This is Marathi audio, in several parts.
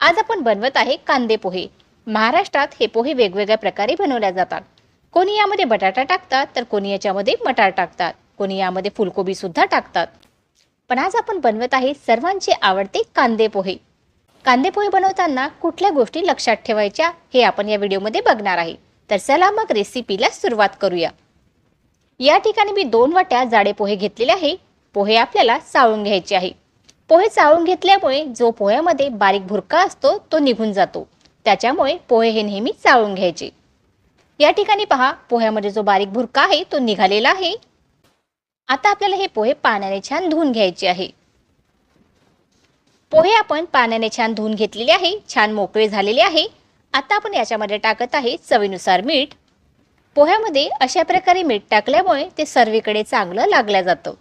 आज आपण बनवत आहे कांदे पोहे. महाराष्ट्रात हे पोहे वेगवेगळ्या प्रकारे बनवल्या जातात. कोणी यामध्ये बटाटा टाकतात तर कोणी याच्यामध्ये मटार टाकतात. कोणी यामध्ये फुलकोबी सुद्धा टाकतात. पण आज आपण बनवत आहे सर्वांचे आवडते कांदे पोहे. कांदे पोहे बनवताना कुठल्या गोष्टी लक्षात ठेवायच्या हे आपण या व्हिडिओमध्ये बघणार आहे. तर चला मग रेसिपीला सुरुवात करूया. या ठिकाणी मी दोन वाट्या जाडे पोहे घेतलेले आहे. पोहे आपल्याला साळून घ्यायचे आहे. पोहे चाळून घेतल्यामुळे जो पोह्यामध्ये बारीक भुरका असतो तो निघून जातो. त्याच्यामुळे पोहे हे नेहमी चाळून घ्यायचे. या ठिकाणी पहा पोह्यामध्ये जो बारीक भुरका आहे तो निघालेला आहे. आता आपल्याला हे पोहे पाण्याने छान धुवून घ्यायचे आहे. पोहे आपण पाण्याने छान धुवून घेतलेले आहे छान मोकळे झालेले आहे. आता आपण याच्यामध्ये टाकत आहे चवीनुसार मीठ. पोह्यामध्ये अशा प्रकारे मीठ टाकल्यामुळे ते सर्वीकडे चांगलं लागलं जातं.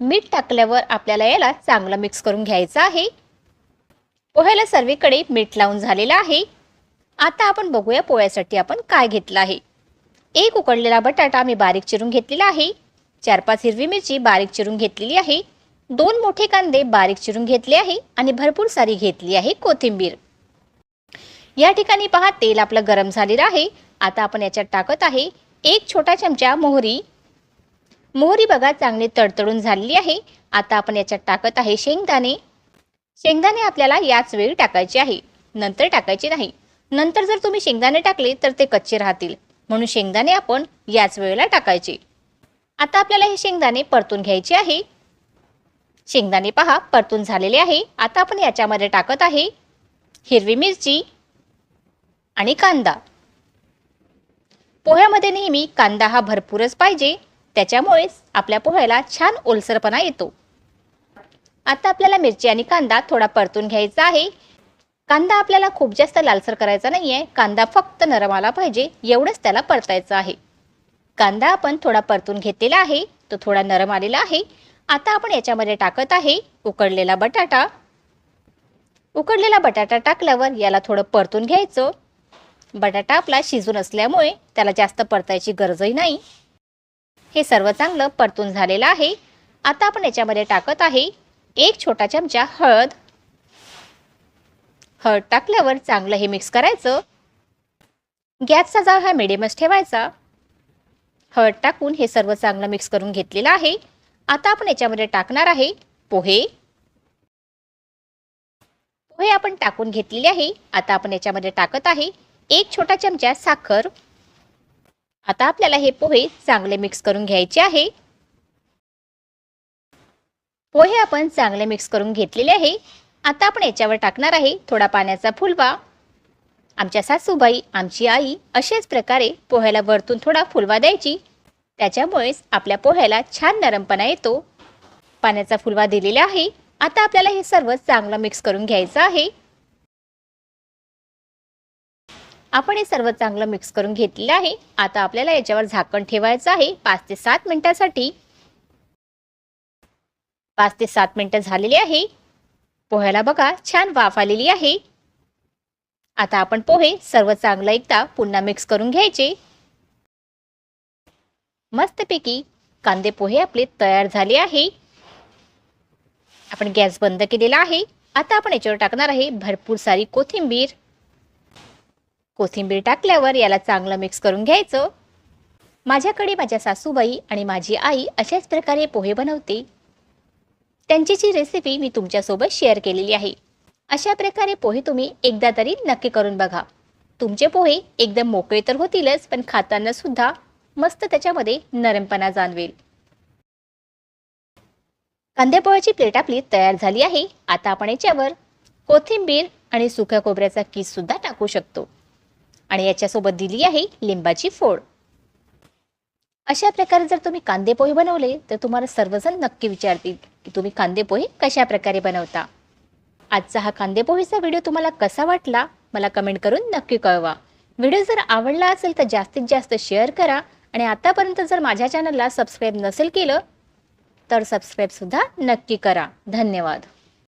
मीठ टाकल्यावर आपल्याला याला चांगलं मिक्स करून घ्यायचं आहे. पोह्याला सर्वीकडे मीठ लावून झालेलं आहे. आता आपण बघूया पोह्यासाठी आपण काय घेतलं आहे. एक उकडलेला बटाटा मी बारीक चिरून घेतलेला आहे. चार पाच हिरवी मिरची बारीक चिरून घेतलेली आहे. दोन मोठे कांदे बारीक चिरून घेतले आहे आणि भरपूर सारी घेतली आहे कोथिंबीर. या ठिकाणी पहा तेल आपलं गरम झालेलं आहे. आता आपण याच्यात टाकत आहे एक छोटा चमचा मोहरी मोहरी बघा चांगली तडतडून झालेली आहे. आता आपण याच्यात टाकत आहे शेंगदाणे. शेंगदाणे आपल्याला याच वेळी टाकायचे आहे. नंतर टाकायचे नाही. नंतर जर तुम्ही शेंगदाणे टाकले तर ते कच्चे राहतील. म्हणून शेंगदाणे आपण याच वेळेला टाकायचे. आता आपल्याला हे शेंगदाणे परतून घ्यायचे आहे. शेंगदाणे पहा परतून झालेले आहे. आता आपण याच्यामध्ये टाकत आहे हिरवी मिरची आणि कांदा. पोह्यामध्ये नेहमी कांदा हा भरपूरच पाहिजे. त्याच्यामुळेच आपल्या पोह्याला छान ओलसरपणा येतो. आता आपल्याला मिरची आणि कांदा थोडा परतून घ्यायचा आहे. कांदा आपल्याला खूप जास्त लालसर करायचा नाही आहे कांदा फक्त नरम आला पाहिजे एवढंच त्याला परतायचं आहे. कांदा आपण थोडा परतून घेतलेला आहे तो थोडा नरम आलेला आहे. आता आपण याच्यामध्ये टाकत आहे उकडलेला बटाटा. उकडलेला बटाटा टाकल्यावर याला थोडं परतून घ्यायचं. बटाटा आपला शिजून असल्यामुळे त्याला जास्त परतायची गरजही नाही. हे सर्व चांगलं परतून झालेलं आहे. आता आपण याच्यामध्ये टाकत आहे एक छोटा चमचा हळद. हळद टाकल्यावर चांगलं हे मिक्स करायचं. गॅसचा जाळ हा मिडियमच ठेवायचा. हळद टाकून हे सर्व चांगलं मिक्स करून घेतलेलं आहे. आता आपण याच्यामध्ये टाकणार आहे पोहे. पोहे आपण टाकून घेतलेले आहे. आता आपण याच्यामध्ये टाकत आहे एक छोटा चमचा साखर. आता आपल्याला हे पोहे चांगले मिक्स करून घ्यायचे आहे. पोहे आपण चांगले मिक्स करून घेतलेले आहे. आता आपण याच्यावर टाकणार आहे थोडा पाण्याचा फुलवा. आमच्या सासूबाई आमची आई अशाच प्रकारे पोह्याला वरतून थोडा फुलवा द्यायची. त्याच्यामुळेच आपल्या पोह्याला छान नरमपणा येतो. पाण्याचा फुलवा दिलेला आहे. आता आपल्याला हे सर्व चांगलं मिक्स करून घ्यायचं आहे. आपण हे सर्व चांगलं मिक्स करून घेतलेलं आहे. आता आपल्याला याच्यावर झाकण ठेवायचं आहे. पाच ते सात मिनिटासाठी. पाच ते सात मिनिटं झालेली आहे. पोह्याला बघा छान वाफ आलेली आहे. आता आपण पोहे सर्व चांगलं एकदा पुन्हा मिक्स करून घ्यायचे. मस्तपैकी कांदे पोहे आपले तयार झाले आहे. आपण गॅस बंद केलेला आहे. आता आपण याच्यावर टाकणार आहे भरपूर सारी कोथिंबीर. कोथिंबीर टाकल्यावर याला चांगलं मिक्स करून घ्यायचं. माझ्याकडे माझ्या सासूबाई आणि माझी आई अशाच प्रकारे पोहे बनवते. त्यांचीची रेसिपी मी तुमच्यासोबत शेअर केलेली आहे. अशा प्रकारे पोहे तुम्ही एकदा तरी नक्की करून बघा. तुमचे पोहे एकदम मोकळे तर होतीलच पण खाताना सुद्धा मस्त त्याच्यामध्ये नरमपणा जाणवेल. कांद्या प्लेट आपली तयार झाली आहे. आता आपण याच्यावर कोथिंबीर आणि सुक्या खोबऱ्याचा किस सुद्धा टाकू शकतो. आणि याच्यासोबत दिली आहे लिंबाची फोड. अशा प्रकारे जर तुम्ही कांदे पोहे बनवले तर तुम्हाला सर्वजण नक्की विचारतील की तुम्ही कांदे पोहे कशा प्रकारे बनवता. आजचा हा कांदे पोहेचा व्हिडिओ तुम्हाला कसा वाटला मला कमेंट करून नक्की कळवा. व्हिडिओ जर आवडला असेल तर जास्तीत जास्त शेअर करा आणि आतापर्यंत जर माझ्या चॅनलला सबस्क्राईब नसेल केलं तर सबस्क्राईबसुद्धा नक्की करा. धन्यवाद.